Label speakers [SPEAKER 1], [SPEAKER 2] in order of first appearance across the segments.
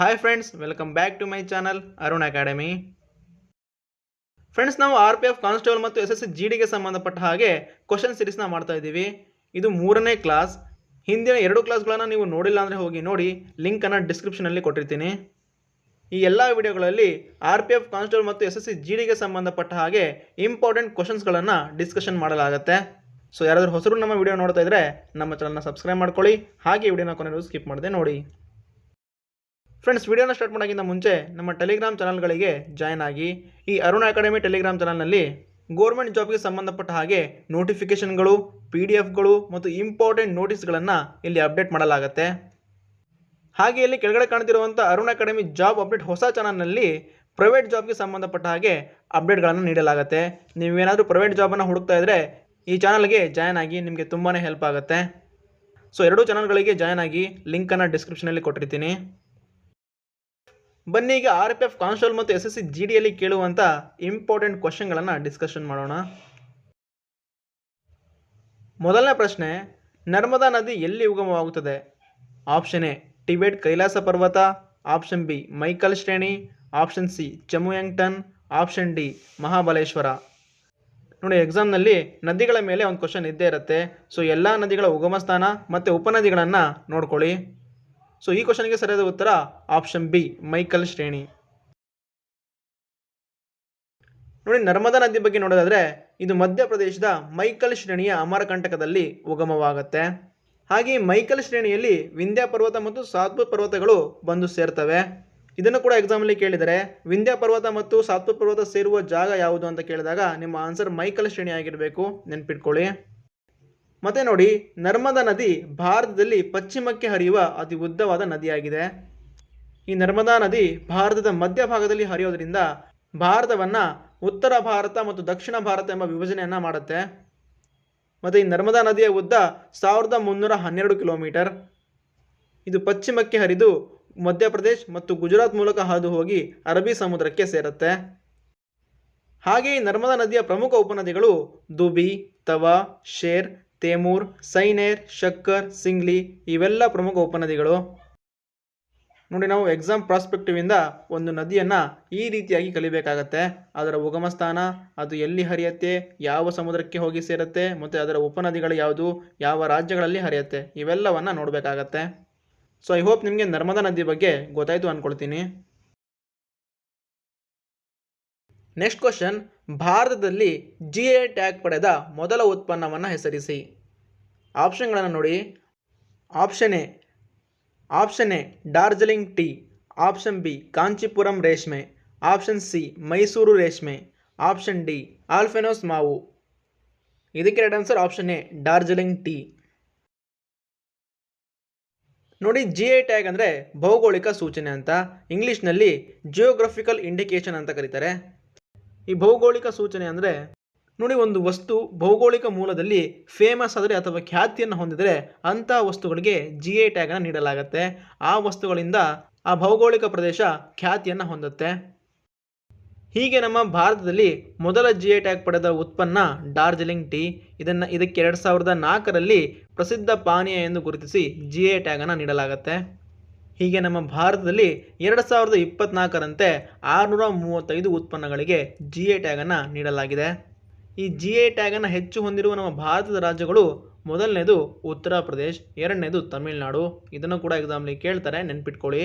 [SPEAKER 1] Hi friends welcome back to my channel Arun academy friends ನಾವು R P F constable ಮತ್ತು S S C G ಡಿಗೆ ಸಂಬಂಧಪಟ್ಟ ಹಾಗೆ question ಸೀರೀಸ್ನ ಮಾಡ್ತಾ ಇದ್ದೀವಿ. ಇದು ಮೂರನೇ ಕ್ಲಾಸ್ ಹಿಂದಿನ ಎರಡು ಕ್ಲಾಸ್ಗಳನ್ನು ನೀವು ನೋಡಿಲ್ಲ ಅಂದರೆ ಹೋಗಿ ನೋಡಿ ಲಿಂಕನ್ನು ಡಿಸ್ಕ್ರಿಪ್ಷನಲ್ಲಿ ಕೊಟ್ಟಿರ್ತೀನಿ. ಈ ಎಲ್ಲ ವಿಡಿಯೋಗಳಲ್ಲಿ ಆರ್ ಪಿ ಎಫ್ ಕಾನ್ಸ್ಟೇಬಲ್ ಮತ್ತು ಎಸ್ ಎಸ್ ಸಿ ಜಿ ಡಿಗೆ ಸಂಬಂಧಪಟ್ಟ ಹಾಗೆ ಇಂಪಾರ್ಟೆಂಟ್ ಕ್ವಶನ್ಸ್ಗಳನ್ನು ಡಿಸ್ಕಷನ್ ಮಾಡಲಾಗುತ್ತೆ. ಸೊ ಯಾರಾದರೂ ಹೊಸರು ನಮ್ಮ ವಿಡಿಯೋ ನೋಡ್ತಾ ಇದ್ದರೆ ನಮ್ಮ ಚಾನಲ್ನ ಸಬ್ಸ್ಕ್ರೈಬ್ ಮಾಡ್ಕೊಳ್ಳಿ. ಹಾಗೆ ವಿಡಿಯೋನ ಕೊನೆಗೂ ಸ್ಕಿಪ್ ಮಾಡದೆ ನೋಡಿ. ಫ್ರೆಂಡ್ಸ್ ವಿಡಿಯೋನ ಸ್ಟಾರ್ಟ್ ಮಾಡೋಕ್ಕಿಂತ ಮುಂಚೆ ನಮ್ಮ ಟೆಲಿಗ್ರಾಮ್ ಚಾನಲ್ಗಳಿಗೆ ಜಾಯ್ನ್ ಆಗಿ, ಈ ಅರುಣ ಅಕಾಡೆಮಿ ಟೆಲಿಗ್ರಾಮ್ ಚಾನಲ್ನಲ್ಲಿ ಗೋರ್ಮೆಂಟ್ ಜಾಬ್ಗೆ ಸಂಬಂಧಪಟ್ಟ ಹಾಗೆ ನೋಟಿಫಿಕೇಷನ್ಗಳು ಪಿ ಡಿ ಎಫ್ಗಳು ಮತ್ತು ಇಂಪಾರ್ಟೆಂಟ್ ನೋಟಿಸ್ಗಳನ್ನು ಇಲ್ಲಿ ಅಪ್ಡೇಟ್ ಮಾಡಲಾಗುತ್ತೆ. ಹಾಗೆ ಇಲ್ಲಿ ಕೆಳಗಡೆ ಕಾಣ್ತಿರುವಂಥ ಅರುಣ್ ಅಕಾಡೆಮಿ ಜಾಬ್ ಅಪ್ಡೇಟ್ ಹೊಸ ಚಾನಲ್ನಲ್ಲಿ ಪ್ರೈವೇಟ್ ಜಾಬ್ಗೆ ಸಂಬಂಧಪಟ್ಟ ಹಾಗೆ ಅಪ್ಡೇಟ್ಗಳನ್ನು ನೀಡಲಾಗುತ್ತೆ. ನೀವೇನಾದರೂ ಪ್ರೈವೇಟ್ ಜಾಬನ್ನು ಹುಡುಕ್ತಾ ಇದ್ದರೆ ಈ ಚಾನಲ್ಗೆ ಜಾಯ್ನ್ ಆಗಿ ನಿಮಗೆ ತುಂಬಾ ಹೆಲ್ಪ್ ಆಗುತ್ತೆ. ಸೊ ಎರಡೂ ಚಾನಲ್ಗಳಿಗೆ ಜಾಯ್ನ್ ಆಗಿ ಲಿಂಕನ್ನು ಡಿಸ್ಕ್ರಿಪ್ಷನಲ್ಲಿ ಕೊಟ್ಟಿರ್ತೀನಿ. ಬನ್ನಿ ಈಗ ಆರ್ ಪಿ ಎಫ್ ಕಾನ್ಸ್ಟೇಬಲ್ ಮತ್ತು ಎಸ್ ಎಸ್ ಸಿ ಜಿ ಡಿಯಲ್ಲಿ ಕೇಳುವಂಥ ಇಂಪಾರ್ಟೆಂಟ್ ಕ್ವಶನ್ಗಳನ್ನು ಡಿಸ್ಕಷನ್ ಮಾಡೋಣ. ಮೊದಲನೇ ಪ್ರಶ್ನೆ, ನರ್ಮದಾ ನದಿ ಎಲ್ಲಿ ಉಗಮವಾಗುತ್ತದೆ? ಆಪ್ಷನ್ ಎ, ಟಿಬೆಟ್ ಕೈಲಾಸ ಪರ್ವತ ಆಪ್ಷನ್ ಬಿ, ಮೈಕಲ್ ಶ್ರೇಣಿ ಆಪ್ಷನ್ ಸಿ ಚಮುಯಾಂಗ್ಟನ್ ಆಪ್ಷನ್ ಡಿ, ಮಹಾಬಲೇಶ್ವರ. ನೋಡಿ ಎಕ್ಸಾಮ್ನಲ್ಲಿ ನದಿಗಳ ಮೇಲೆ ಒಂದು ಕ್ವಶನ್ ಇದ್ದೇ ಇರುತ್ತೆ. ಸೊ ಎಲ್ಲ ನದಿಗಳ ಉಗಮ ಸ್ಥಾನ ಮತ್ತು ಉಪನದಿಗಳನ್ನು ನೋಡ್ಕೊಳ್ಳಿ. ಸೊ ಈ ಕ್ವಶನ್ಗೆ ಸರಿಯಾದ ಉತ್ತರ ಆಪ್ಷನ್ ಬಿ ಮೈಕಲ್ ಶ್ರೇಣಿ ನೋಡಿ, ನರ್ಮದಾ ನದಿ ಬಗ್ಗೆ ನೋಡೋದಾದ್ರೆ, ಇದು ಮಧ್ಯಪ್ರದೇಶದ ಮೈಕಲ್ ಶ್ರೇಣಿಯ ಅಮರಕಂಟಕದಲ್ಲಿ ಉಗಮವಾಗುತ್ತೆ. ಹಾಗೆ ಮೈಕಲ್ ಶ್ರೇಣಿಯಲ್ಲಿ ವಿಂಧ್ಯ ಪರ್ವತ ಮತ್ತು ಸಾತ್ಪು ಪರ್ವತಗಳು ಬಂದು ಸೇರ್ತವೆ. ಇದನ್ನು ಕೂಡ ಎಕ್ಸಾಮಲ್ಲಿ ಕೇಳಿದರೆ, ವಿಂಧ್ಯ ಪರ್ವತ ಮತ್ತು ಸಾತ್ಪು ಪರ್ವತ ಸೇರುವ ಜಾಗ ಯಾವುದು ಅಂತ ಕೇಳಿದಾಗ ನಿಮ್ಮ ಆನ್ಸರ್ ಮೈಕಲ್ ಶ್ರೇಣಿ ಆಗಿರಬೇಕು. ನೆನ್ಪಿಟ್ಕೊಳ್ಳಿ. ಮತ್ತೆ ನೋಡಿ, ನರ್ಮದಾ ನದಿ ಭಾರತದಲ್ಲಿ ಪಶ್ಚಿಮಕ್ಕೆ ಹರಿಯುವ ಅತಿ ಉದ್ದವಾದ ನದಿಯಾಗಿದೆ. ಈ ನರ್ಮದಾ ನದಿ ಭಾರತದ ಮಧ್ಯಭಾಗದಲ್ಲಿ ಹರಿಯೋದ್ರಿಂದ ಭಾರತವನ್ನು ಉತ್ತರ ಭಾರತ ಮತ್ತು ದಕ್ಷಿಣ ಭಾರತ ಎಂಬ ವಿಭಜನೆಯನ್ನು ಮಾಡುತ್ತೆ. ಮತ್ತು ಈ ನರ್ಮದಾ ನದಿಯ ಉದ್ದ ಸಾವಿರದ ಮುನ್ನೂರ ಹನ್ನೆರಡು ಕಿಲೋಮೀಟರ್. ಇದು ಪಶ್ಚಿಮಕ್ಕೆ ಹರಿದು ಮಧ್ಯಪ್ರದೇಶ್ ಮತ್ತು ಗುಜರಾತ್ ಮೂಲಕ ಹಾದು ಹೋಗಿ ಅರಬ್ಬಿ ಸಮುದ್ರಕ್ಕೆ ಸೇರುತ್ತೆ. ಈ ನರ್ಮದಾ ನದಿಯ ಪ್ರಮುಖ ಉಪನದಿಗಳು ದುಬಿ, ತವಾ, ಶೇರ್ ತೇಮೂರ್, ಸೈನೇರ್, ಶಕ್ಕರ್, ಸಿಂಗ್ಲಿ ಇವೆಲ್ಲ ಪ್ರಮುಖ ಉಪನದಿಗಳು. ನೋಡಿ ನಾವು ಎಕ್ಸಾಮ್ ಪ್ರಾಸ್ಪೆಕ್ಟಿವಿಂದ ಒಂದು ನದಿಯನ್ನು ಈ ರೀತಿಯಾಗಿ ಕಲಿಬೇಕಾಗತ್ತೆ. ಅದರ ಉಗಮ ಸ್ಥಾನ ಅದು ಎಲ್ಲಿ ಹರಿಯುತ್ತೆ, ಯಾವ ಸಮುದ್ರಕ್ಕೆ ಹೋಗಿ ಸೇರುತ್ತೆ, ಮತ್ತು ಅದರ ಉಪನದಿಗಳು ಯಾವುದು, ಯಾವ ರಾಜ್ಯಗಳಲ್ಲಿ ಹರಿಯುತ್ತೆ, ಇವೆಲ್ಲವನ್ನು ನೋಡಬೇಕಾಗತ್ತೆ. ಸೊ ಐ ಹೋಪ್ ನಿಮಗೆ ನರ್ಮದಾ ನದಿ ಬಗ್ಗೆ ಗೊತ್ತಾಯಿತು ಅಂದ್ಕೊಳ್ತೀನಿ ನೆಕ್ಸ್ಟ್ ಕ್ವಶನ್ ಭಾರತದಲ್ಲಿ ಜಿ ಎ ಟ್ಯಾಗ್ ಪಡೆದ ಮೊದಲ ಉತ್ಪನ್ನವನ್ನು ಹೆಸರಿಸಿ. ಆಪ್ಷನ್ಗಳನ್ನು ನೋಡಿ. Option A option A, Darjeeling tea, option B, Kanchipuram ರೇಷ್ಮೆ, ಆಪ್ಷನ್ ಸಿ, ಮೈಸೂರು ರೇಷ್ಮೆ, ಆಪ್ಷನ್ ಡಿ, ಆಲ್ಫೆನೋಸ್ ಮಾವು. ಇದಕ್ಕೆ right answer option A, Darjeeling tea. ನೋಡಿ ಜಿ ಐ ಟ್ಯಾಗ್ ಅಂದರೆ ಭೌಗೋಳಿಕ ಸೂಚನೆ ಅಂತ. ಇಂಗ್ಲೀಷ್ನಲ್ಲಿ ಜಿಯೋಗ್ರಫಿಕಲ್ ಇಂಡಿಕೇಶನ್ ಅಂತ ಕರೀತಾರೆ. ಈ ಭೌಗೋಳಿಕ ಸೂಚನೆ ಅಂದರೆ, ನೋಡಿ ಒಂದು ವಸ್ತು ಭೌಗೋಳಿಕ ಮೂಲದಲ್ಲಿ ಫೇಮಸ್ ಆದರೆ ಅಥವಾ ಖ್ಯಾತಿಯನ್ನು ಹೊಂದಿದರೆ ಅಂಥ ವಸ್ತುಗಳಿಗೆ ಜಿ ಐ ಟ್ಯಾಗನ್ನು ನೀಡಲಾಗುತ್ತೆ. ಆ ವಸ್ತುಗಳಿಂದ ಆ ಭೌಗೋಳಿಕ ಪ್ರದೇಶ ಖ್ಯಾತಿಯನ್ನು ಹೊಂದುತ್ತೆ. ಹೀಗೆ ನಮ್ಮ ಭಾರತದಲ್ಲಿ ಮೊದಲ ಜಿ ಐ ಟ್ಯಾಗ್ ಪಡೆದ ಉತ್ಪನ್ನ ಡಾರ್ಜಿಲಿಂಗ್ ಟೀ. ಇದನ್ನು ಇದಕ್ಕೆ ಎರಡು ಸಾವಿರದ ನಾಲ್ಕರಲ್ಲಿ ಪ್ರಸಿದ್ಧ ಪಾನೀಯ ಎಂದು ಗುರುತಿಸಿ ಜಿ ಐ ಟ್ಯಾಗನ್ನು ನೀಡಲಾಗುತ್ತೆ. ಹೀಗೆ ನಮ್ಮ ಭಾರತದಲ್ಲಿ ಎರಡು ಸಾವಿರದ ಇಪ್ಪತ್ನಾಲ್ಕರಂತೆ ಆರುನೂರ ಮೂವತ್ತೈದು ಉತ್ಪನ್ನಗಳಿಗೆ ಜಿ ಎ ಟ್ಯಾಗನ್ನು ನೀಡಲಾಗಿದೆ. ಈ ಜಿ ಎ ಟ್ಯಾಗನ್ನು ಹೆಚ್ಚು ಹೊಂದಿರುವ ನಮ್ಮ ಭಾರತದ ರಾಜ್ಯಗಳು ಮೊದಲನೇದು ಉತ್ತರ ಪ್ರದೇಶ್, ಎರಡನೇದು ತಮಿಳುನಾಡು. ಇದನ್ನು ಕೂಡ ಎಕ್ಸಾಮ್ಲಿ ಕೇಳ್ತಾರೆ, ನೆನ್ಪಿಟ್ಕೊಳ್ಳಿ.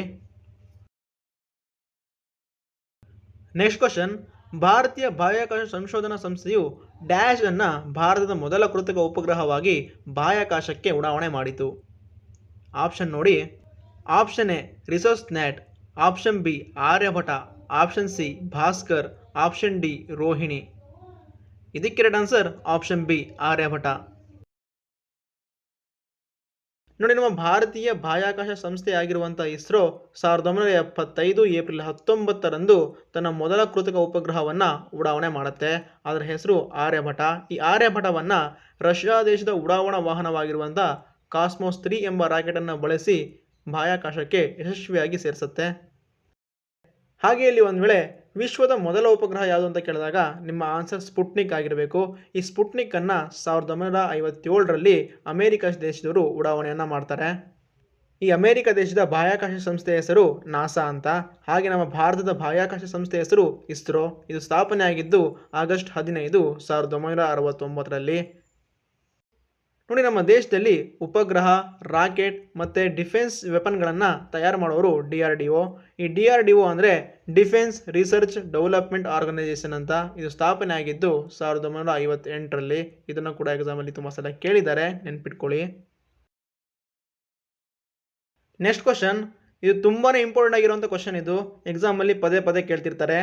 [SPEAKER 1] ನೆಕ್ಸ್ಟ್ ಕ್ವಶನ್ ಭಾರತೀಯ ಬಾಹ್ಯಾಕಾಶ ಸಂಶೋಧನಾ ಸಂಸ್ಥೆಯು ಡ್ಯಾಶ್ ಅನ್ನು ಭಾರತದ ಮೊದಲ ಕೃತಕ ಉಪಗ್ರಹವಾಗಿ ಬಾಹ್ಯಾಕಾಶಕ್ಕೆ ಉಡಾವಣೆ ಮಾಡಿತು. ಆಪ್ಷನ್ ನೋಡಿ. Option A Resourcesat option B Aryabhata option C, Bhaskar. Option D, Rohini. ಇದಕ್ಕೆ right answer option B Aryabhata ನೋಡಿ, ನಮ್ಮ ಭಾರತೀಯ ಬಾಹ್ಯಾಕಾಶ ಸಂಸ್ಥೆಯಾಗಿರುವಂಥ ಇಸ್ರೋ ಸಾವಿರದ ಒಂಬೈನೂರ ಎಪ್ಪತ್ತೈದು, ಏಪ್ರಿಲ್ ಹತ್ತೊಂಬತ್ತರಂದು ತನ್ನ ಮೊದಲ ಕೃತಕ ಉಪಗ್ರಹವನ್ನು ಉಡಾವಣೆ ಮಾಡುತ್ತೆ. ಅದರ ಹೆಸರು ಆರ್ಯಭಟ ಈ ಆರ್ಯಭಟವನ್ನು ರಷ್ಯಾ ದೇಶದ ಉಡಾವಣಾ ವಾಹನವಾಗಿರುವಂಥ ಕಾಸ್ಮೋಸ್ ತ್ರೀ ಎಂಬ ರಾಕೆಟನ್ನು ಬಳಸಿ ಬಾಹ್ಯಾಕಾಶಕ್ಕೆ ಯಶಸ್ವಿಯಾಗಿ ಸೇರಿಸುತ್ತೆ. ಹಾಗೆ ಇಲ್ಲಿ ಒಂದು ವೇಳೆ ವಿಶ್ವದ ಮೊದಲ ಉಪಗ್ರಹ ಯಾವುದು ಅಂತ ಕೇಳಿದಾಗ ನಿಮ್ಮ ಆನ್ಸರ್ ಸ್ಪುಟ್ನಿಕ್ ಆಗಿರಬೇಕು. ಈ ಸ್ಪುಟ್ನಿಕ್ಕನ್ನು ಸಾವಿರದ ಒಂಬೈನೂರ ಐವತ್ತೇಳರಲ್ಲಿ ಅಮೇರಿಕ ದೇಶದವರು ಉಡಾವಣೆಯನ್ನು ಮಾಡ್ತಾರೆ. ಈ ಅಮೇರಿಕ ದೇಶದ ಬಾಹ್ಯಾಕಾಶ ಸಂಸ್ಥೆಯ ಹೆಸರು ನಾಸಾ ಅಂತ. ಹಾಗೆ ನಮ್ಮ ಭಾರತದ ಬಾಹ್ಯಾಕಾಶ ಸಂಸ್ಥೆಯ ಹೆಸರು ಇಸ್ರೋ. ಇದು ಸ್ಥಾಪನೆ ಆಗಿದ್ದು ಆಗಸ್ಟ್ ಹದಿನೈದು, ಸಾವಿರದ ಒಂಬೈನೂರ ಅರವತ್ತೊಂಬತ್ತರಲ್ಲಿ. ನೋಡಿ, ನಮ್ಮ ದೇಶದಲ್ಲಿ ಉಪಗ್ರಹ, ರಾಕೆಟ್ ಮತ್ತು ಡಿಫೆನ್ಸ್ ವೆಪನ್ಗಳನ್ನು ತಯಾರು ಮಾಡೋರು ಡಿ ಆರ್ ಡಿ ಒ. ಈ ಡಿ ಆರ್ ಡಿ ಒ ಅಂದರೆ ಡಿಫೆನ್ಸ್ ರಿಸರ್ಚ್ ಡೆವಲಪ್ಮೆಂಟ್ ಆರ್ಗನೈಸೇಷನ್ ಅಂತ ಇದು ಸ್ಥಾಪನೆ ಆಗಿದ್ದು ಸಾವಿರದ ಒಂಬೈನೂರ ಐವತ್ತೆಂಟರಲ್ಲಿ ಇದನ್ನು ಕೂಡ ಎಕ್ಸಾಮಲ್ಲಿ ತುಂಬ ಸಲ ಕೇಳಿದ್ದಾರೆ. ನೆನ್ಪಿಟ್ಕೊಳ್ಳಿ. ನೆಕ್ಸ್ಟ್ ಕ್ವಶನ್ ಇದು ತುಂಬಾ ಇಂಪಾರ್ಟೆಂಟ್ ಆಗಿರುವಂಥ ಕ್ವಶನ್ ಇದು. ಎಕ್ಸಾಮಲ್ಲಿ ಪದೇ ಪದೇ ಕೇಳ್ತಿರ್ತಾರೆ.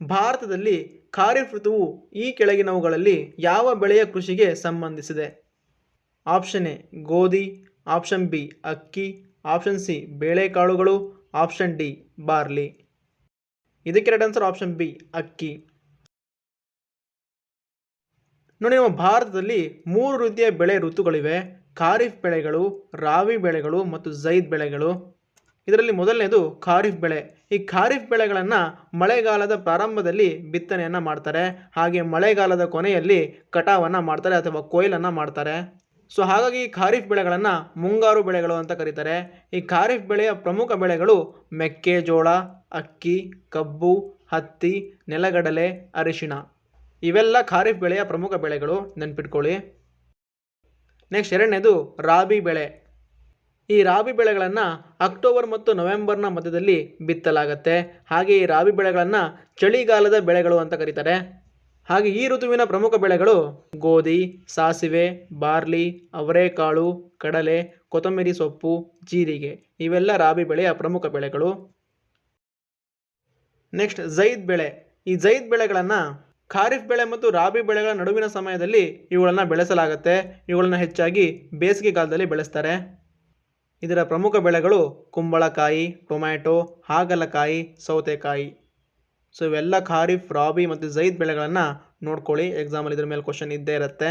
[SPEAKER 1] ಭಾರತದಲ್ಲಿ ಖಾರಿಫ್ ಋತುವು ಈ ಕೆಳಗಿನವುಗಳಲ್ಲಿ ಯಾವ ಬೆಳೆಯ ಕೃಷಿಗೆ ಸಂಬಂಧಿಸಿದೆ? ಆಪ್ಷನ್ ಎ ಗೋಧಿ. ಆಪ್ಷನ್ ಬಿ ಅಕ್ಕಿ. ಆಪ್ಷನ್ ಸಿ ಬೇಳೆಕಾಳುಗಳು. Option D barley. ಇದಕ್ಕೆ ರೈಟ್ ಆನ್ಸರ್ ಆಪ್ಷನ್ ಬಿ ಅಕ್ಕಿ. ನೋಡಿ, ನಮ್ಮ ಭಾರತದಲ್ಲಿ ಮೂರು ರೀತಿಯ ಬೆಳೆ ಋತುಗಳಿವೆ. ಖಾರಿಫ್ ಬೆಳೆಗಳು ರಾವಿ ಬೆಳೆಗಳು ಮತ್ತು ಝೈದ್ ಬೆಳೆಗಳು. ಇದರಲ್ಲಿ ಮೊದಲನೇದು ಖಾರಿಫ್ ಬೆಳೆ. ಈ ಖಾರಿಫ್ ಬೆಳೆಗಳನ್ನು ಮಳೆಗಾಲದ ಪ್ರಾರಂಭದಲ್ಲಿ ಬಿತ್ತನೆಯನ್ನು ಮಾಡ್ತಾರೆ. ಹಾಗೆ ಮಳೆಗಾಲದ ಕೊನೆಯಲ್ಲಿ ಕಟಾವನ್ನು ಮಾಡ್ತಾರೆ ಅಥವಾ ಕೊಯ್ಲನ್ನು ಮಾಡ್ತಾರೆ. ಸೊ ಹಾಗಾಗಿ ಈ ಖಾರಿಫ್ ಬೆಳೆಗಳನ್ನು ಮುಂಗಾರು ಬೆಳೆಗಳು ಅಂತ ಕರೀತಾರೆ. ಈ ಖಾರಿಫ್ ಬೆಳೆಯ ಪ್ರಮುಖ ಬೆಳೆಗಳು ಮೆಕ್ಕೆಜೋಳ, ಅಕ್ಕಿ, ಕಬ್ಬು, ಹತ್ತಿ, ನೆಲಗಡಲೆ, ಅರಿಶಿಣ. ಇವೆಲ್ಲ ಖಾರಿಫ್ ಬೆಳೆಯ ಪ್ರಮುಖ ಬೆಳೆಗಳು. ನೆನ್ಪಿಟ್ಕೊಳ್ಳಿ. ನೆಕ್ಸ್ಟ್ ಎರಡನೇದು ರಾಬಿ ಬೆಳೆ. ಈ ರಾಬಿ ಬೆಳೆಗಳನ್ನು ಅಕ್ಟೋಬರ್ ಮತ್ತು ನವೆಂಬರ್ನ ಮಧ್ಯದಲ್ಲಿ ಬಿತ್ತಲಾಗತ್ತೆ. ಹಾಗೆ ಈ ರಾಬಿ ಬೆಳೆಗಳನ್ನು ಚಳಿಗಾಲದ ಬೆಳೆಗಳು ಅಂತ ಕರೀತಾರೆ. ಹಾಗೆ ಈ ಋತುವಿನ ಪ್ರಮುಖ ಬೆಳೆಗಳು ಗೋಧಿ, ಸಾಸಿವೆ, ಬಾರ್ಲಿ, ಅವರೆಕಾಳು, ಕಡಲೆ, ಕೊತ್ತಂಬರಿ ಸೊಪ್ಪು, ಜೀರಿಗೆ. ಇವೆಲ್ಲ ರಾಬಿ ಬೆಳೆಯ ಪ್ರಮುಖ ಬೆಳೆಗಳು. ನೆಕ್ಸ್ಟ್ ಝೈದ್ ಬೆಳೆ. ಈ ಝೈದ್ ಬೆಳೆಗಳನ್ನು ಖಾರಿಫ್ ಬೆಳೆ ಮತ್ತು ರಾಬಿ ಬೆಳೆಗಳ ನಡುವಿನ ಸಮಯದಲ್ಲಿ ಇವುಗಳನ್ನು ಬೆಳೆಸಲಾಗುತ್ತೆ. ಇವುಗಳನ್ನು ಹೆಚ್ಚಾಗಿ ಬೇಸಿಗೆ ಕಾಲದಲ್ಲಿ ಬೆಳೆಸ್ತಾರೆ. ಇದರ ಪ್ರಮುಖ ಬೆಳೆಗಳು ಕುಂಬಳಕಾಯಿ, ಟೊಮ್ಯಾಟೊ, ಹಾಗಲಕಾಯಿ, ಸೌತೆಕಾಯಿ. ಸೊ ಇವೆಲ್ಲ ಖಾರಿಫ್, ರಾಬಿ ಮತ್ತು ಝೈದ್ ಬೆಳೆಗಳನ್ನು ನೋಡ್ಕೊಳ್ಳಿ. ಎಕ್ಸಾಮಲ್ಲಿ ಇದ್ರ ಮೇಲೆ ಕ್ವಶನ್ ಇದ್ದೇ ಇರುತ್ತೆ.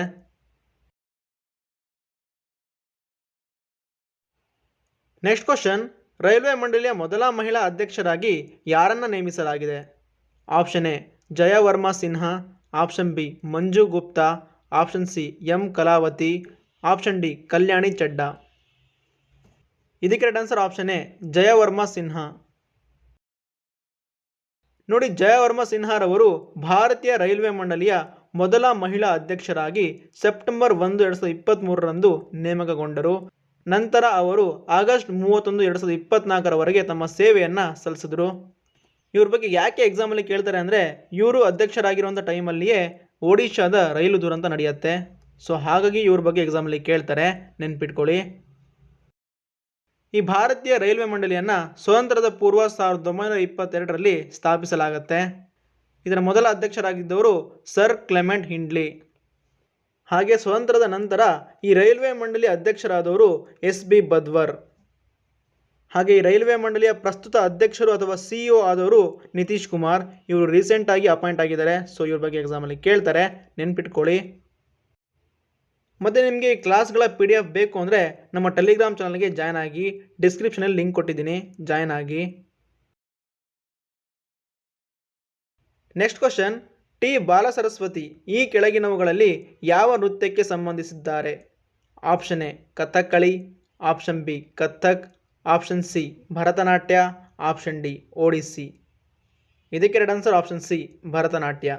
[SPEAKER 1] ನೆಕ್ಸ್ಟ್ ಕ್ವಶನ್ ರೈಲ್ವೆ ಮಂಡಳಿಯ ಮೊದಲ ಮಹಿಳಾ ಅಧ್ಯಕ್ಷರಾಗಿ ಯಾರನ್ನ ನೇಮಿಸಲಾಗಿದೆ? Option A Jayavarma Sinha. Option B Manju Gupta. Option C M Kalavathi. Option D Kalyani Chadda. ಇದಕ್ಕೆ answer option A Jayavarma Sinha. ನೋಡಿ ಜಯವರ್ಮ ಸಿನ್ಹಾರವರು ಭಾರತೀಯ ರೈಲ್ವೆ ಮಂಡಳಿಯ ಮೊದಲ ಮಹಿಳಾ ಅಧ್ಯಕ್ಷರಾಗಿ ಸೆಪ್ಟೆಂಬರ್ ಒಂದು ಎರಡು ಸಾವಿರದ ಇಪ್ಪತ್ತ್ಮೂರರಂದು ನೇಮಕಗೊಂಡರು. ನಂತರ ಅವರು ಆಗಸ್ಟ್ ಮೂವತ್ತೊಂದು ಎರಡು ಸಾವಿರದ ಇಪ್ಪತ್ನಾಲ್ಕರವರೆಗೆ ತಮ್ಮ ಸೇವೆಯನ್ನು ಸಲ್ಲಿಸಿದ್ರು. ಇವ್ರ ಬಗ್ಗೆ ಯಾಕೆ ಎಕ್ಸಾಮಲ್ಲಿ ಕೇಳ್ತಾರೆ ಅಂದರೆ ಇವರು ಅಧ್ಯಕ್ಷರಾಗಿರುವಂಥ ಟೈಮಲ್ಲಿಯೇ ಒಡಿಶಾದ ರೈಲು ದುರಂತ ನಡೆಯುತ್ತೆ. ಸೊ ಹಾಗಾಗಿ ಇವ್ರ ಬಗ್ಗೆ ಎಕ್ಸಾಮಲ್ಲಿ ಕೇಳ್ತಾರೆ. ನೆನ್ಪಿಟ್ಕೊಳ್ಳಿ. ಈ ಭಾರತೀಯ ರೈಲ್ವೆ ಮಂಡಳಿಯನ್ನು ಸ್ವತಂತ್ರದ ಪೂರ್ವ ಸಾವಿರದ ಒಂಬೈನೂರ ಇಪ್ಪತ್ತೆರಡರಲ್ಲಿ ಸ್ಥಾಪಿಸಲಾಗುತ್ತೆ. ಇದರ ಮೊದಲ ಅಧ್ಯಕ್ಷರಾಗಿದ್ದವರು ಸರ್ ಕ್ಲೆಮೆಂಟ್ ಹಿಂಡ್ಲಿ. ಹಾಗೆ ಸ್ವತಂತ್ರದ ನಂತರ ಈ ರೈಲ್ವೆ ಮಂಡಳಿ ಅಧ್ಯಕ್ಷರಾದವರು ಎಸ್ ಬಿ ಬದ್ವರ್. ಹಾಗೆ ಈ ರೈಲ್ವೆ ಮಂಡಳಿಯ ಪ್ರಸ್ತುತ ಅಧ್ಯಕ್ಷರು ಅಥವಾ ಸಿ ಇ ಆದವರು ನಿತೀಶ್ ಕುಮಾರ್. ಇವರು ರೀಸೆಂಟಾಗಿ ಅಪಾಯಿಂಟ್ ಆಗಿದ್ದಾರೆ. ಸೊ ಇವ್ರ ಬಗ್ಗೆ ಎಕ್ಸಾಮಲ್ಲಿ ಕೇಳ್ತಾರೆ. ನೆನ್ಪಿಟ್ಕೊಳ್ಳಿ. ಮತ್ತು ನಿಮಗೆ ಕ್ಲಾಸ್ಗಳ ಪಿ ಡಿ ಎಫ್ ಬೇಕು ಅಂದರೆ ನಮ್ಮ ಟೆಲಿಗ್ರಾಮ್ ಚಾನಲ್ಗೆ ಜಾಯ್ನ್ ಆಗಿ ಡಿಸ್ಕ್ರಿಪ್ಷನಲ್ಲಿ ಲಿಂಕ್ ಕೊಟ್ಟಿದ್ದೀನಿ. ಜಾಯ್ನ್ ಆಗಿ. ನೆಕ್ಸ್ಟ್ ಕ್ವಶನ್ ಟಿ ಬಾಲಸರಸ್ವತಿ ಈ ಕೆಳಗಿನವುಗಳಲ್ಲಿ ಯಾವ ನೃತ್ಯಕ್ಕೆ ಸಂಬಂಧಿಸಿದ್ದಾರೆ? Option A, Kathakali. Option B, Kathak. Option C, Bharatanatyam. Option D Odissi ಇದಕ್ಕೆ ಎರಡು ಆನ್ಸರ್ ಆಪ್ಷನ್ ಸಿ, ಭರತನಾಟ್ಯ.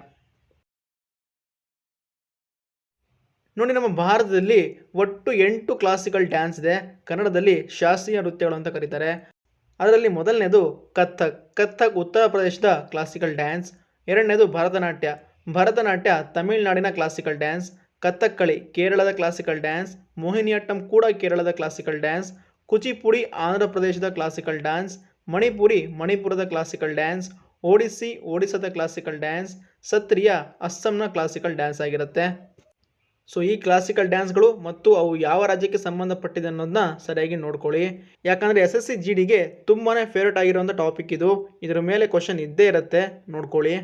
[SPEAKER 1] ನೋಡಿ ನಮ್ಮ ಭಾರತದಲ್ಲಿ ಒಟ್ಟು ಎಂಟು ಕ್ಲಾಸಿಕಲ್ ಡ್ಯಾನ್ಸ್ ಇದೆ. ಕನ್ನಡದಲ್ಲಿ ಶಾಸ್ತ್ರೀಯ ನೃತ್ಯಗಳು ಅಂತ ಕರೀತಾರೆ. ಅದರಲ್ಲಿ ಮೊದಲನೇದು ಕಥಕ್. ಕಥಕ್ ಉತ್ತರ ಪ್ರದೇಶದ ಕ್ಲಾಸಿಕಲ್ ಡ್ಯಾನ್ಸ್ ಎರಡನೇದು ಭರತನಾಟ್ಯ. ಭರತನಾಟ್ಯ ತಮಿಳುನಾಡಿನ ಕ್ಲಾಸಿಕಲ್ ಡ್ಯಾನ್ಸ್ ಕಥಕ್ಕಳಿ ಕೇರಳದ ಕ್ಲಾಸಿಕಲ್ ಡ್ಯಾನ್ಸ್ ಮೋಹಿನಿಯಟ್ಟಂ ಕೂಡ ಕೇರಳದ ಕ್ಲಾಸಿಕಲ್ ಡ್ಯಾನ್ಸ್ ಕುಚಿಪುಡಿ ಆಂಧ್ರ ಪ್ರದೇಶದ ಕ್ಲಾಸಿಕಲ್ ಡ್ಯಾನ್ಸ್ ಮಣಿಪುರಿ ಮಣಿಪುರದ ಕ್ಲಾಸಿಕಲ್ ಡ್ಯಾನ್ಸ್ ಒಡಿಸ್ಸಿ ಒಡಿಸ್ಸಾದ ಕ್ಲಾಸಿಕಲ್ ಡ್ಯಾನ್ಸ್ ಸತ್ರಿಯ ಅಸ್ಸಾಂನ ಕ್ಲಾಸಿಕಲ್ ಡ್ಯಾನ್ಸ್ ಆಗಿರುತ್ತೆ. ಸೊ ಈ ಕ್ಲಾಸಿಕಲ್ ಡ್ಯಾನ್ಸ್ಗಳು ಮತ್ತು ಅವು ಯಾವ ರಾಜ್ಯಕ್ಕೆ ಸಂಬಂಧಪಟ್ಟಿದೆ ಅನ್ನೋದನ್ನ ಸರಿಯಾಗಿ ನೋಡ್ಕೊಳ್ಳಿ. ಯಾಕಂದರೆ ಎಸ್ ಎಸ್ ಸಿ ಜಿ ಡಿಗೆ ತುಂಬಾ ಫೇವ್ರೇಟ್ ಆಗಿರೋಂಥ ಟಾಪಿಕ್ ಇದು. ಇದರ ಮೇಲೆ ಕ್ವಶನ್ ಇದ್ದೇ ಇರುತ್ತೆ. ನೋಡ್ಕೊಳ್ಳಿ.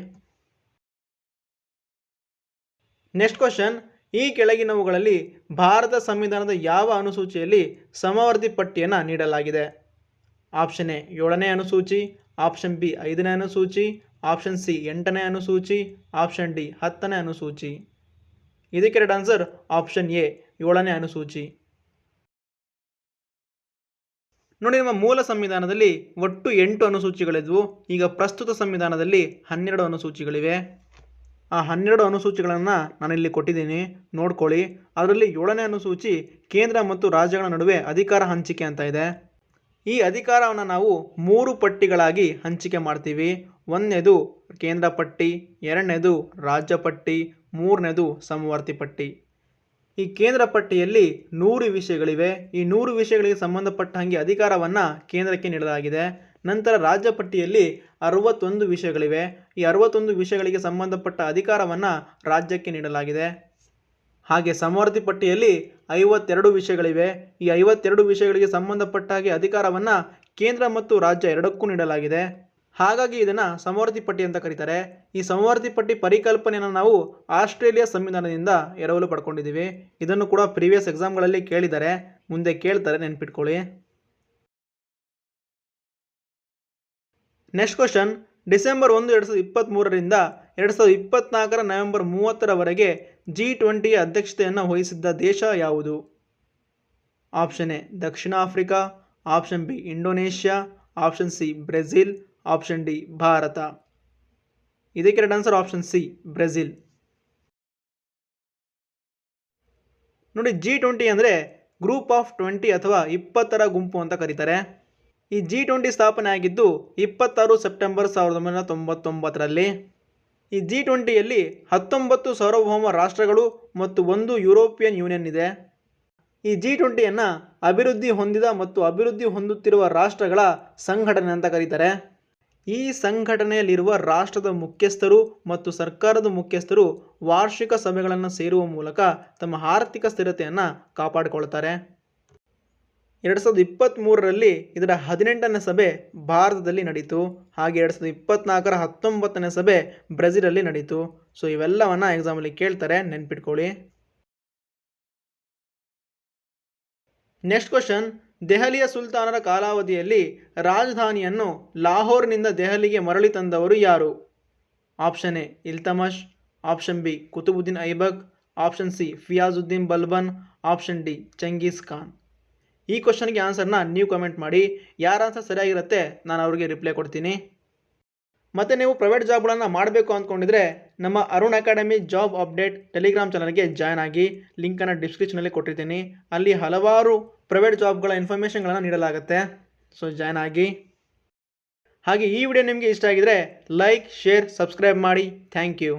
[SPEAKER 1] ನೆಕ್ಸ್ಟ್ ಕ್ವಶನ್ ಈ ಕೆಳಗಿನವುಗಳಲ್ಲಿ ಭಾರತ ಸಂವಿಧಾನದ ಯಾವ ಅನುಸೂಚಿಯಲ್ಲಿ ಸಮವರ್ತಿ ಪಟ್ಟಿಯನ್ನು ನೀಡಲಾಗಿದೆ? ಆಪ್ಷನ್ ಎ, ಏಳನೇ ಅನುಸೂಚಿ. ಆಪ್ಷನ್ ಬಿ, ಐದನೇ ಅನುಸೂಚಿ. ಆಪ್ಷನ್ ಸಿ, ಎಂಟನೇ ಅನುಸೂಚಿ. ಆಪ್ಷನ್ ಡಿ, ಹತ್ತನೇ ಅನುಸೂಚಿ. ಇದಕ್ಕೆ ಎರಡು ಆನ್ಸರ್ ಆಪ್ಷನ್ ಎ ಏಳನೇ ಅನುಸೂಚಿ. ನೋಡಿ, ನಮ್ಮ ಮೂಲ ಸಂವಿಧಾನದಲ್ಲಿ ಒಟ್ಟು ಎಂಟು ಅನುಸೂಚಿಗಳಿದ್ವು. ಈಗ ಪ್ರಸ್ತುತ ಸಂವಿಧಾನದಲ್ಲಿ ಹನ್ನೆರಡು ಅನುಸೂಚಿಗಳಿವೆ. ಆ ಹನ್ನೆರಡು ಅನುಸೂಚಿಗಳನ್ನು ನಾನಿಲ್ಲಿ ಕೊಟ್ಟಿದ್ದೀನಿ. ನೋಡ್ಕೊಳ್ಳಿ. ಅದರಲ್ಲಿ ಏಳನೇ ಅನುಸೂಚಿ ಕೇಂದ್ರ ಮತ್ತು ರಾಜ್ಯಗಳ ನಡುವೆ ಅಧಿಕಾರ ಹಂಚಿಕೆ ಅಂತ ಇದೆ. ಈ ಅಧಿಕಾರವನ್ನು ನಾವು ಮೂರು ಪಟ್ಟಿಗಳಾಗಿ ಹಂಚಿಕೆ ಮಾಡ್ತೀವಿ. ಒಂದನೇದು ಕೇಂದ್ರ ಪಟ್ಟಿ, ಎರಡನೇದು ರಾಜ್ಯ ಪಟ್ಟಿ ಮೂರನೇದು ಸಮವರ್ತಿ ಪಟ್ಟಿ. ಈ ಕೇಂದ್ರ ಪಟ್ಟಿಯಲ್ಲಿ ನೂರು ವಿಷಯಗಳಿವೆ. ಈ ನೂರು ವಿಷಯಗಳಿಗೆ ಸಂಬಂಧಪಟ್ಟ ಹಾಗೆ ಅಧಿಕಾರವನ್ನು ಕೇಂದ್ರಕ್ಕೆ ನೀಡಲಾಗಿದೆ. ನಂತರ ರಾಜ್ಯ ಪಟ್ಟಿಯಲ್ಲಿ ಅರವತ್ತೊಂದು ವಿಷಯಗಳಿವೆ. ಈ ಅರವತ್ತೊಂದು ವಿಷಯಗಳಿಗೆ ಸಂಬಂಧಪಟ್ಟ ಅಧಿಕಾರವನ್ನು ರಾಜ್ಯಕ್ಕೆ ನೀಡಲಾಗಿದೆ. ಹಾಗೆ ಸಮವರ್ತಿ ಪಟ್ಟಿಯಲ್ಲಿ ಐವತ್ತೆರಡು ವಿಷಯಗಳಿವೆ. ಈ ಐವತ್ತೆರಡು ವಿಷಯಗಳಿಗೆ ಸಂಬಂಧಪಟ್ಟ ಹಾಗೆ ಅಧಿಕಾರವನ್ನು ಕೇಂದ್ರ ಮತ್ತು ರಾಜ್ಯ ಎರಡಕ್ಕೂ ನೀಡಲಾಗಿದೆ. ಹಾಗಾಗಿ ಇದನ್ನು ಸಮವರ್ತಿ ಪಟ್ಟಿ ಅಂತ ಕರೀತಾರೆ. ಈ ಸಮವರ್ತಿ ಪಟ್ಟಿ ಪರಿಕಲ್ಪನೆಯನ್ನು ನಾವು ಆಸ್ಟ್ರೇಲಿಯಾ ಸಂವಿಧಾನದಿಂದ ಎರವಲು ಪಡ್ಕೊಂಡಿದ್ದೀವಿ. ಇದನ್ನು ಕೂಡ ಪ್ರೀವಿಯಸ್ ಎಕ್ಸಾಮ್ಗಳಲ್ಲಿ ಕೇಳಿದ್ದಾರೆ. ಮುಂದೆ ಕೇಳ್ತಾರೆ, ನೆನ್ಪಿಟ್ಕೊಳ್ಳಿ. Next question. ಡಿಸೆಂಬರ್ ಒಂದು, ಎರಡು ಸಾವಿರದ ಇಪ್ಪತ್ತ್ಮೂರರಿಂದ ಎರಡು ಸಾವಿರದ ಇಪ್ಪತ್ತ್ನಾಲ್ಕರ ನವೆಂಬರ್ ಮೂವತ್ತರವರೆಗೆ ಜಿ ಟ್ವೆಂಟಿಯ ಅಧ್ಯಕ್ಷತೆಯನ್ನು ವಹಿಸಿದ್ದ ದೇಶ ಯಾವುದು? Option A, Dakshina Africa, option B, Indonesia, option C, Brazil option D Bharat ಇದಕ್ಕೆ ಎರಡು ಆನ್ಸರ್ ಆಪ್ಷನ್ ಸಿ ಬ್ರೆಜಿಲ್ ನೋಡಿ ಜಿ ಟ್ವೆಂಟಿ ಅಂದರೆ ಗ್ರೂಪ್ ಆಫ್ ಟ್ವೆಂಟಿ ಅಥವಾ ಇಪ್ಪತ್ತರ ಗುಂಪು ಅಂತ ಕರೀತಾರೆ. ಈ ಜಿ ಟ್ವೆಂಟಿ ಸ್ಥಾಪನೆ ಆಗಿದ್ದು ಇಪ್ಪತ್ತಾರು ಸೆಪ್ಟೆಂಬರ್ ಸಾವಿರದ ಒಂಬೈನೂರ ತೊಂಬತ್ತೊಂಬತ್ತರಲ್ಲಿ. ಈ ಜಿ ಟ್ವೆಂಟಿಯಲ್ಲಿ ಹತ್ತೊಂಬತ್ತು ಸಾರ್ವಭೌಮ ರಾಷ್ಟ್ರಗಳು ಮತ್ತು ಒಂದು ಯುರೋಪಿಯನ್ ಯೂನಿಯನ್ ಇದೆ. ಈ ಜಿ ಟ್ವೆಂಟಿಯನ್ನು ಅಭಿವೃದ್ಧಿ ಹೊಂದಿದ ಮತ್ತು ಅಭಿವೃದ್ಧಿ ಹೊಂದುತ್ತಿರುವ ರಾಷ್ಟ್ರಗಳ ಸಂಘಟನೆ ಅಂತ ಕರೀತಾರೆ. ಈ ಸಂಘಟನೆಯಲ್ಲಿರುವ ರಾಷ್ಟ್ರದ ಮುಖ್ಯಸ್ಥರು ಮತ್ತು ಸರ್ಕಾರದ ಮುಖ್ಯಸ್ಥರು ವಾರ್ಷಿಕ ಸಭೆಗಳನ್ನು ಸೇರುವ ಮೂಲಕ ತಮ್ಮ ಆರ್ಥಿಕ ಸ್ಥಿರತೆಯನ್ನು ಕಾಪಾಡಿಕೊಳ್ತಾರೆ ಎರಡು ಸಾವಿರದ ಇಪ್ಪತ್ತ್ಮೂರರಲ್ಲಿ ಇದರ ಹದಿನೆಂಟನೇ ಸಭೆ ಭಾರತದಲ್ಲಿ ನಡೀತು. ಹಾಗೆ ಎರಡು ಸಾವಿರದ ಇಪ್ಪತ್ತ್ನಾಲ್ಕರ ಹತ್ತೊಂಬತ್ತನೇ ಸಭೆ ಬ್ರೆಜಿಲಲ್ಲಿ ನಡೀತು. ಸೊ ಇವೆಲ್ಲವನ್ನು ಎಕ್ಸಾಮಲ್ಲಿ ಕೇಳ್ತಾರೆ, ನೆನ್ಪಿಟ್ಕೊಳ್ಳಿ. ನೆಕ್ಸ್ಟ್ ಕ್ವಶನ್ ದೆಹಲಿಯ ಸುಲ್ತಾನರ ಕಾಲಾವಧಿಯಲ್ಲಿ ರಾಜಧಾನಿಯನ್ನು ಲಾಹೋರ್ನಿಂದ ದೆಹಲಿಗೆ ಮರಳಿ ತಂದವರು ಯಾರು? Option A Iltutmish option B, Qutbuddin Aibak, option C, Ghiyasuddin Balban, option D, Genghis Khan. ಈ ಕ್ವಶನ್ಗೆ ಆನ್ಸರ್ನ ನೀವು ಕಮೆಂಟ್ ಮಾಡಿ, ಯಾರ ಆನ್ಸರ್ ಸರಿಯಾಗಿರುತ್ತೆ ನಾನು ಅವ್ರಿಗೆ ರಿಪ್ಲೈ ಕೊಡ್ತೀನಿ. ಮತ್ತು ನೀವು ಪ್ರೈವೇಟ್ ಜಾಬ್ಗಳನ್ನು ಮಾಡಬೇಕು ಅಂದ್ಕೊಂಡಿದ್ರೆ ನಮ್ಮ Arun academy job update Telegram ಚಾನಲ್ಗೆ ಜಾಯ್ನ್ ಆಗಿ, ಲಿಂಕನ್ನು ಡಿಸ್ಕ್ರಿಪ್ಷನಲ್ಲಿ ಕೊಟ್ಟಿರ್ತೀನಿ ಅಲ್ಲಿ ಹಲವಾರು ಪ್ರೈವೇಟ್ ಜಾಬ್ಗಳ ಇನ್ಫಾರ್ಮೇಷನ್ಗಳನ್ನು ನೀಡಲಾಗುತ್ತೆ. ಸೊ ಜಾಯ್ನ್ ಆಗಿ. ಹಾಗೆ ಈ ವಿಡಿಯೋ ನಿಮಗೆ ಇಷ್ಟ ಆಗಿದರೆ ಲೈಕ್ ಶೇರ್ ಸಬ್ಸ್ಕ್ರೈಬ್ ಮಾಡಿ. Thank you